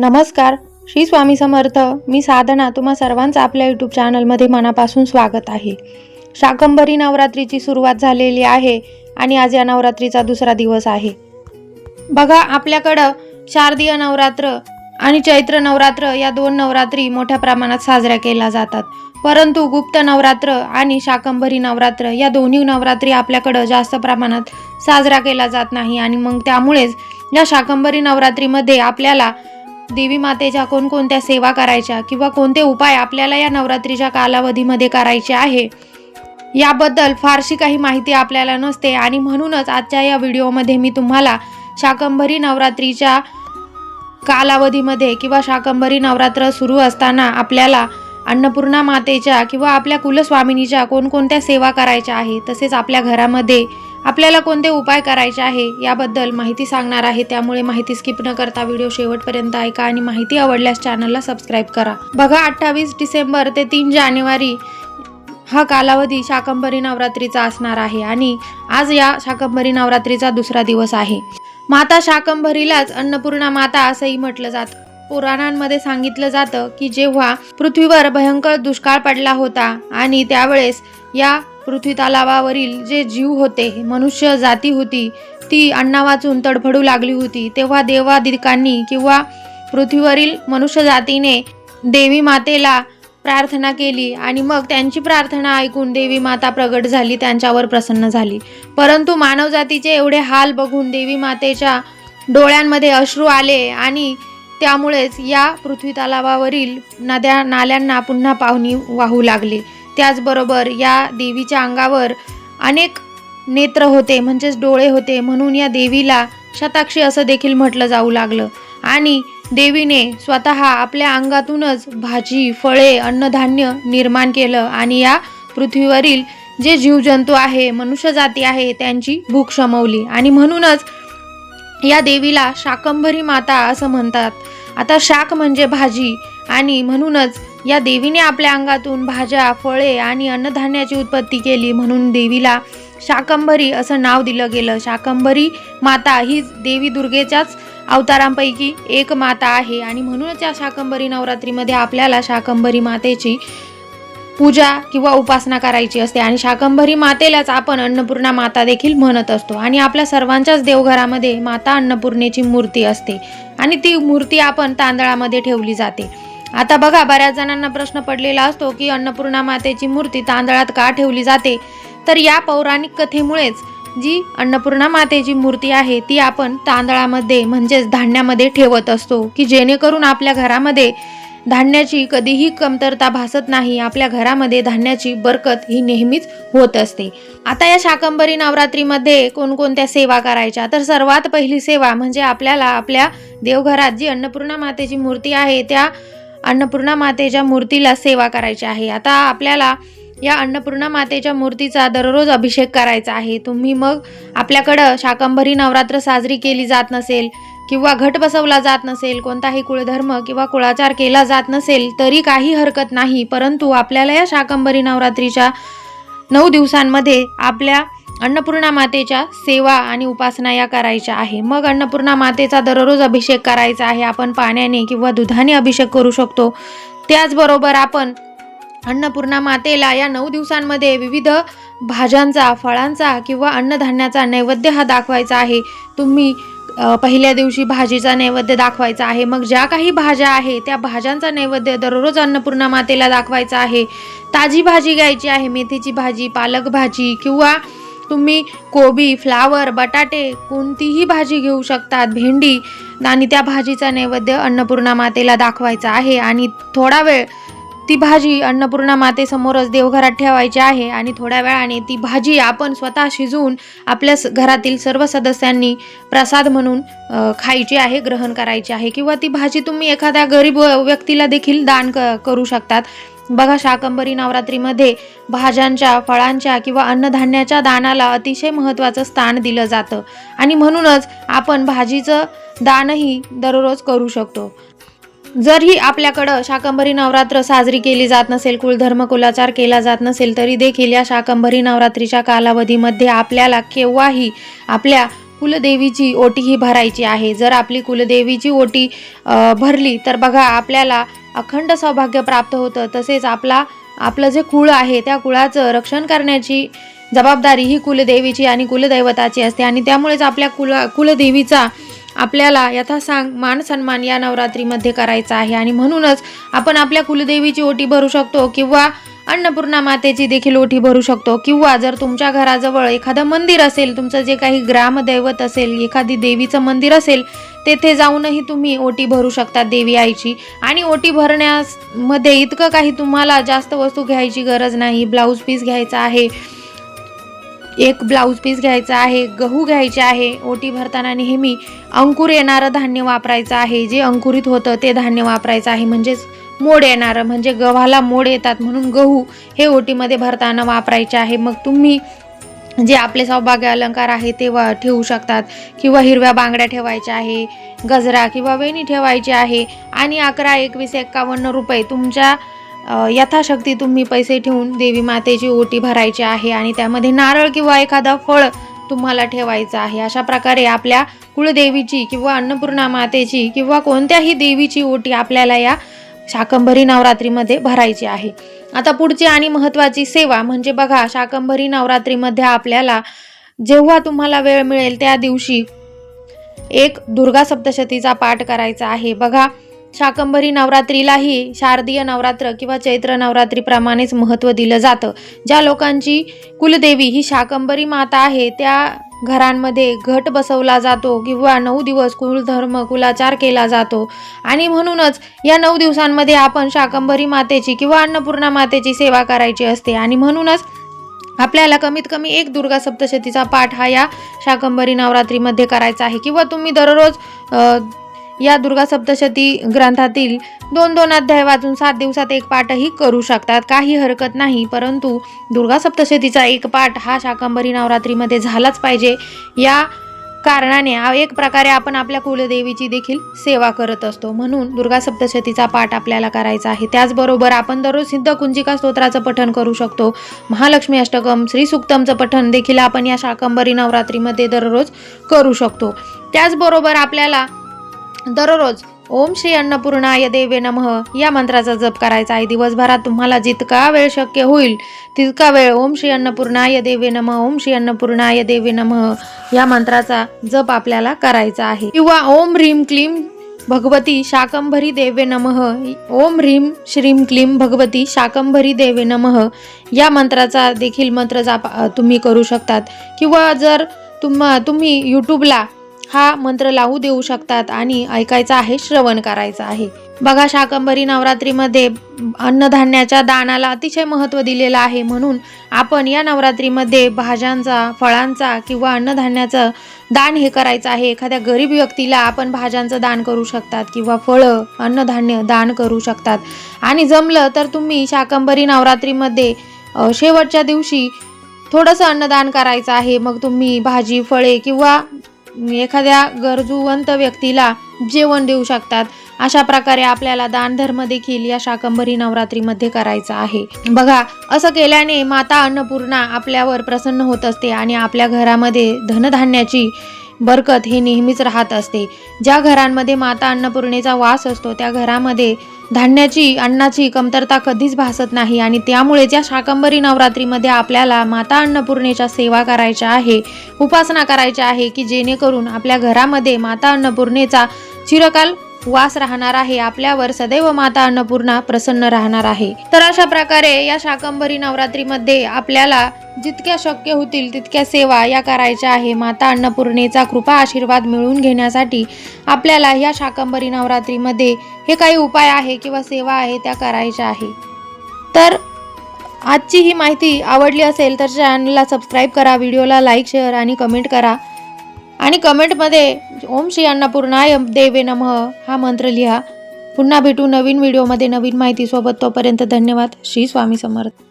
नमस्कार श्री स्वामी समर्थ. मी साधना. तुम्हा सर्वांचं आपल्या यूट्यूब चॅनलमध्ये मनापासून स्वागत आहे. शाकंभरी नवरात्रीची सुरुवात झालेली आहे आणि आज या नवरात्रीचा दुसरा दिवस आहे. बघा आपल्याकडं शारदीय नवरात्र आणि चैत्र नवरात्र या दोन नवरात्री मोठ्या प्रमाणात साजऱ्या केल्या जातात. परंतु गुप्त नवरात्र आणि शाकंभरी नवरात्र या दोन्ही नवरात्री आपल्याकडं जास्त प्रमाणात साजरा केला जात नाही आणि मग त्यामुळेच या शाकंभरी नवरात्रीमध्ये आपल्याला देवी मातेच्या कोणकोणत्या सेवा करायच्या किंवा कोणते उपाय आपल्याला या नवरात्रीच्या कालावधीमध्ये करायचे आहे याबद्दल फारशी काही माहिती आपल्याला नसते आणि म्हणूनच आजच्या या व्हिडिओमध्ये मी तुम्हाला शाकंभरी नवरात्रीच्या कालावधीमध्ये किंवा शाकंभरी नवरात्र सुरू असताना आपल्याला अन्नपूर्णा मातेच्या किंवा आपल्या कुलस्वामिनीच्या कोणकोणत्या सेवा करायच्या आहे तसेच आपल्या घरामध्ये आपल्याला कोणते उपाय करायचे आहे याबद्दल माहिती सांगणार आहे. त्यामुळे माहिती स्किप न करता व्हिडिओ शेवटपर्यंत ऐका आणि माहिती आवडल्यास चॅनलला सबस्क्राईब करा. बघा अठ्ठावीस डिसेंबर ते तीन जानेवारी हा कालावधी शाकंभरी नवरात्रीचा असणार आहे आणि आज या शाकंभरी नवरात्रीचा दुसरा दिवस आहे. माता शाकंभरीलाच अन्नपूर्णा माता असंही म्हटलं जातं. पुराणांमध्ये सांगितलं जातं की जेव्हा पृथ्वीवर भयंकर दुष्काळ पडला होता आणि त्यावेळेस या पृथ्वी तलावावरील जे जीव होते मनुष्य जाती होती ती अन्ना वाचून तडफडू लागली होती. तेव्हा देवादिकांनी किंवा पृथ्वीवरील मनुष्य जातीने देवी मातेला प्रार्थना केली आणि मग त्यांची प्रार्थना ऐकून देवी माता प्रगट झाली त्यांच्यावर प्रसन्न झाली. परंतु मानवजातीचे एवढे हाल बघून देवी मातेच्या डोळ्यांमध्ये अश्रू आले आणि त्यामुळेच या पृथ्वी तलावावरील नद्या नाल्यांना पुन्हा पाहुणी वाहू लागली. त्याचबरोबर या देवीच्या अंगावर अनेक नेत्र होते म्हणजेच डोळे होते. म्हणून या देवीला शताक्षी असं देखील म्हटलं जाऊ लागलं. आणि देवीने स्वतः आपल्या अंगातूनच भाजी फळे अन्नधान्य निर्माण केलं आणि या पृथ्वीवरील जे जीवजंतू आहे मनुष्य जाती आहे त्यांची भूक शमवली. आणि म्हणूनच या देवीला शाकंभरी माता असं म्हणतात. आता शाक म्हणजे भाजी आणि म्हणूनच या देवीने आपल्या अंगातून भाज्या फळे आणि अन्नधान्याची उत्पत्ती केली म्हणून देवीला शाकंभरी असं नाव दिलं गेलं. शाकंभरी माता ही देवी दुर्गेच्याच अवतारांपैकी एक माता आहे आणि म्हणूनच या शाकंभरी नवरात्रीमध्ये आपल्याला शाकंभरी मातेची पूजा किंवा उपासना करायची असते आणि शाकंभरी मातेलाच आपण अन्नपूर्णा माता देखील म्हणत असतो आणि आपल्या सर्वांच्याच देवघरामध्ये माता अन्नपूर्णेची मूर्ती असते आणि ती मूर्ती आपण तांदळामध्ये ठेवली जाते. आता बघा बऱ्याच जणांना प्रश्न पडलेला असतो की अन्नपूर्णा मातेची मूर्ती तांदळात का ठेवली जाते? तर या पौराणिक कथेमुळेच जी अन्नपूर्णा मातेची मूर्ती आहे ती आपण तांदळामध्ये म्हणजेच धान्यामध्ये ठेवत असतो की जेणेकरून आपल्या घरामध्ये धान्याची कधीही कमतरता भासत नाही आपल्या घरामध्ये धान्याची बरकत ही नेहमीच होत असते. आता या शाकंभरी नवरात्रीमध्ये कोणकोणत्या सेवा करायच्या? तर सर्वात पहिली सेवा म्हणजे आपल्याला आपल्या देवघरात जी अन्नपूर्णा मातेची मूर्ती आहे त्या अन्नपूर्णा मातेच्या मूर्तीला सेवा करायची आहे. आता आपल्याला या अन्नपूर्णा मातेच्या मूर्तीचा दररोज अभिषेक करायचा आहे. तुम्ही मग आपल्याकडं शाकंभरी नवरात्र साजरी केली जात नसेल किंवा घट बसवला जात नसेल कोणताही कुळधर्म किंवा कुळाचार केला जात नसेल तरी काही हरकत नाही. परंतु आपल्याला या शाकंभरी नवरात्रीच्या नऊ दिवसांमध्ये आपल्या अन्नपूर्णा मातेच्या सेवा आणि उपासना या करायच्या आहे. मग अन्नपूर्णा मातेचा दररोज अभिषेक करायचा आहे. आपण पाण्याने किंवा दुधाने अभिषेक करू शकतो. त्याचबरोबर आपण अन्नपूर्णा मातेला या नऊ दिवसांमध्ये विविध भाज्यांचा फळांचा किंवा अन्नधान्याचा नैवेद्य हा दाखवायचा आहे. तुम्ही पहिल्या दिवशी भाजीचा नैवेद्य दाखवायचा आहे. मग ज्या काही भाज्या आहे त्या भाज्यांचा नैवेद्य दररोज अन्नपूर्णा मातेला दाखवायचा आहे. ताजी भाजी घ्यायची आहे. मेथीची भाजी पालक भाजी किंवा तुम्ही कोबी फ्लावर बटाटे कोणतीही भाजी घेऊ शकतात. भेंडी आणि त्या भाजीचा नैवेद्य अन्नपूर्णा मातेला दाखवायचा आहे आणि थोडा वेळ ती भाजी अन्नपूर्णा मातेसमोरच देवघरात ठेवायची आहे आणि थोड्या वेळाने ती भाजी आपण स्वतः शिजवून आपल्या स- घरातील सर्व सदस्यांनी प्रसाद म्हणून खायची आहे ग्रहण करायची आहे. किंवा ती भाजी तुम्ही एखाद्या गरीब व्यक्तीला देखील दान क करू शकतात. बघा शाकंभरी नवरात्रीमध्ये भाज्यांच्या फळांच्या किंवा अन्नधान्याच्या दानाला अतिशय महत्त्वाचं स्थान दिलं जातं. आणि म्हणूनच आपण भाजीचं दानही दररोज करू शकतो. जरही आपल्याकडं शाकंभरी नवरात्र साजरी केली जात नसेल कुलधर्म कुलाचार केला जात नसेल तरी देखील या शाकंभरी नवरात्रीच्या कालावधीमध्ये आपल्याला केव्हाही आपल्या कुलदेवीची ओटी ही भरायची आहे. जर आपली कुलदेवीची ओटी भरली तर बघा आपल्याला अखंड सौभाग्य प्राप्त होतं. तसेच आपला आपलं जे कुळ आहे त्या कुळाचं रक्षण करण्याची जबाबदारी ही कुलदेवीची आणि कुलदैवताची असते. आणि त्यामुळेच आपल्या कुल कुलदेवीचा आपल्याला यथासांग मान सन्मान या नवरात्रीमध्ये करायचा आहे. आणि म्हणूनच आपण आपल्या कुलदेवीची ओटी भरू शकतो किंवा अन्नपूर्णा मातेची देखील ओटी भरू शकतो. किंवा जर तुमच्या घराजवळ एखादं मंदिर असेल तुमचं जे काही ग्रामदैवत असेल एखादी देवीचं मंदिर असेल तेथे जाऊनही तुम्ही ओटी भरू शकता देवी आईची. आणि ओटी भरण्यामध्ये इतकं काही तुम्हाला जास्त वस्तू घ्यायची गरज नाही. ब्लाऊज पीस घ्यायचा आहे एक ब्लाऊज पीस घ्यायचा आहे गहू घ्यायचे आहे. ओटी भरताना नेहमी अंकुर येणारं धान्य वापरायचं आहे. जे अंकुरित होतं ते धान्य वापरायचं आहे. म्हणजेच मोड येणारं. म्हणजे गव्हाला मोड येतात म्हणून गहू हे ओटीमध्ये भरताना वापरायचे आहे. मग तुम्ही जे आपले सौभाग्य अलंकार आहे ते वा ठेवू शकतात. किंवा हिरव्या बांगड्या ठेवायच्या आहे गजरा किंवा वेणी ठेवायची आहे. आणि अकरा एकवीस एक्कावन्न रुपये तुमच्या यथाशक्ती तुम्ही पैसे ठेवून देवी मातेची ओटी भरायची आहे. आणि त्यामध्ये नारळ किंवा एखादा फळ तुम्हाला ठेवायचं आहे. अशा प्रकारे आपल्या कुळदेवीची किंवा अन्नपूर्णा मातेची किंवा कोणत्याही देवीची ओटी आपल्याला या शाकंभरी नवरात्रीमध्ये भरायची आहे. आता पुढची आणि महत्त्वाची सेवा म्हणजे बघा शाकंभरी नवरात्रीमध्ये आपल्याला जेव्हा तुम्हाला वेळ मिळेल त्या दिवशी एक दुर्गा सप्तशतीचा पाठ करायचा आहे. बघा शाकंभरी नवरात्रीलाही शारदीय नवरात्र किंवा चैत्र नवरात्रीप्रमाणेच महत्त्व दिलं जातं. ज्या लोकांची कुलदेवी ही शाकंभरी माता आहे त्या घरांमध्ये घट बसवला जातो किंवा नऊ दिवस कुलधर्म कुलाचार केला जातो. आणि म्हणूनच या नऊ दिवसांमध्ये आपण शाकंभरी मातेची किंवा अन्नपूर्णा मातेची सेवा करायची असते. आणि म्हणूनच आपल्याला कमीत कमी एक दुर्गा सप्तशतीचा पाठ हा या शाकंभरी नवरात्रीमध्ये करायचा आहे. किंवा तुम्ही दररोज या दुर्गा सप्तशती ग्रंथातील दोन दोन अध्याय वाचून सात दिवसात एक पाठही करू शकतात. काही हरकत नाही परंतु दुर्गा सप्तशतीचा एक पाठ हा शाकंभरी नवरात्रीमध्ये झालाच पाहिजे. या कारणाने एक प्रकारे आपण आपल्या कुलदेवीची देखील सेवा करत असतो. म्हणून दुर्गा सप्तशतीचा पाठ आपल्याला करायचा आहे. त्याचबरोबर आपण दररोज सिद्ध कुंजिका स्तोत्राचं पठण करू शकतो. महालक्ष्मी अष्टकम श्री सुक्तमचं पठण देखील आपण या शाकंभरी नवरात्रीमध्ये दररोज करू शकतो. त्याचबरोबर आपल्याला दररोज ओम श्री अन्नपूर्णाय देवे नमः. या मंत्राचा जप करायचा आहे. दिवसभरात तुम्हाला जितका वेळ शक्य होईल तितका वेळ ओम श्री अन्नपूर्णाय देवे नमः ओम श्री अन्नपूर्णाय देवे नमः. या मंत्राचा जप आपल्याला करायचा आहे. किंवा ओम ह्रीम क्लीम भगवती शाकंभरी देवे नमः. ओम ह्रीम श्रीम क्लीम भगवती शाकंभरी देवे नमः. या मंत्राचा देखील मंत्र जाप तुम्ही करू शकतात. किंवा जर तुम तुम्ही यूट्यूबला हा मंत्र लावू देऊ शकतात आणि ऐकायचा आहे श्रवण करायचं आहे. बघा शाकंभरी नवरात्रीमध्ये अन्नधान्याच्या दानाला अतिशय महत्त्व दिलेलं आहे. म्हणून आपण या नवरात्रीमध्ये भाज्यांचा फळांचा किंवा अन्नधान्याचं दान हे करायचं आहे. एखाद्या गरीब व्यक्तीला आपण भाज्यांचं दान करू शकतात किंवा फळं अन्नधान्य दान करू शकतात. आणि जमलं तर तुम्ही शाकंभरी नवरात्रीमध्ये शेवटच्या दिवशी थोडंसं अन्नदान करायचं आहे. मग तुम्ही भाजी फळे किंवा एखाद्या गरजूवंत व्यक्तीला जेवण देऊ शकतात. अशा प्रकारे आपल्याला दानधर्म देखील या शाकंभरी नवरात्रीमध्ये करायचा आहे. बघा असं केल्याने माता अन्नपूर्णा आपल्यावर प्रसन्न होत असते आणि आपल्या घरामध्ये धनधान्याची बरकत हे नेहमीच राहत असते. ज्या घरांमध्ये माता अन्नपूर्णेचा वास असतो त्या घरामध्ये धान्याची अन्नाची कमतरता कधीच भासत नाही आणि त्यामुळे या शाकंभरी नवरात्रीमध्ये आपल्याला माता अन्नपूर्णेच्या सेवा करायच्या आहे उपासना करायच्या आहे की जेणेकरून आपल्या घरामध्ये माता अन्नपूर्णेचा चिरकाल वास राहणार आहे. आपल्यावर सदैव माता अन्नपूर्णा प्रसन्न राहणार आहे. तर अशा प्रकारे या शाकंभरी नवरात्रीमध्ये आपल्याला जितक्या शक्य होतील तितक्या सेवा या करायच्या आहे. माता अन्नपूर्णेचा कृपा आशीर्वाद मिळवून घेण्यासाठी आपल्याला या शाकंभरी नवरात्रीमध्ये हे काही उपाय आहे किंवा सेवा आहे त्या करायच्या आहे. तर आजची ही माहिती आवडली असेल तर चॅनलला सबस्क्राईब करा व्हिडिओला लाईक शेअर आणि कमेंट करा. आणि कमेंटमध्ये ओम श्री अन्नपूर्णाय देवे नमः हा मंत्र लिहा. पुन्हा भेटू नवीन व्हिडिओमध्ये नवीन माहितीसोबत तोपर्यंत धन्यवाद. श्री स्वामी समर्थ.